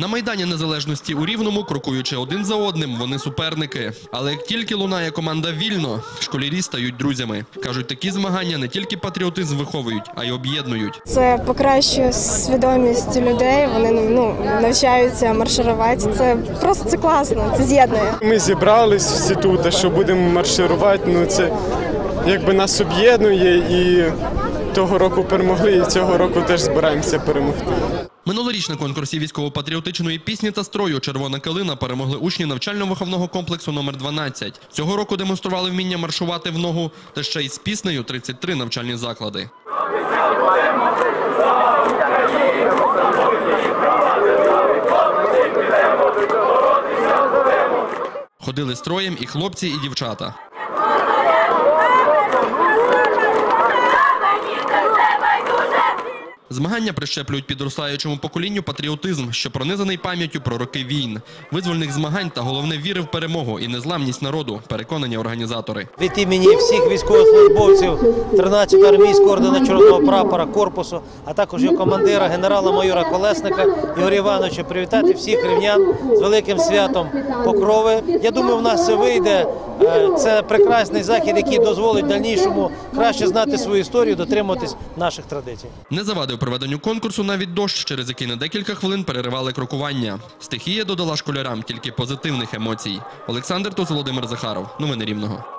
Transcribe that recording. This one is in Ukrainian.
На майдані незалежності у Рівному, крокуючи один за одним, вони суперники. Але як тільки лунає команда вільно, школярі стають друзями. кажуть, такі змагання не тільки патріотизм виховують, а й об'єднують. Це покращує свідомість людей. Вони ну навчаються марширувати. Це просто це класно, це з'єднує. Ми зібрались всі тут, що будемо марширувати. Ну це якби нас об'єднує і того року перемогли, і цього року теж збираємося перемогти. Минулоріч на конкурсі військово-патріотичної пісні та строю Червона калина перемогли учні навчально-виховного комплексу номер 12 Цього року демонстрували вміння маршувати в ногу та ще й з піснею 33 навчальні заклади. Ходили строєм і хлопці, і дівчата. Змагання прищеплюють підростаючому поколінню патріотизм, що пронизаний пам'яттю про роки війн, визвольних змагань та головне віри в перемогу і незламність народу, переконані організатори. від імені всіх військовослужбовців 13-го армійського ордена Чорного прапора корпусу, а також його командира генерала-майора Колесника Ігоря Івановича привітати всіх рівнян з великим святом Покрови. Я думаю, в нас це вийде. Е, Це прекрасний захід, який дозволить дальнішому краще знати свою історію, дотримуватись наших традицій. Не завадив проведенню конкурсу навіть дощ, через який на декілька хвилин переривали крокування. Стихія додала школярам тільки позитивних емоцій. Олександр Туз, Володимир Захаров. Новини Рівного.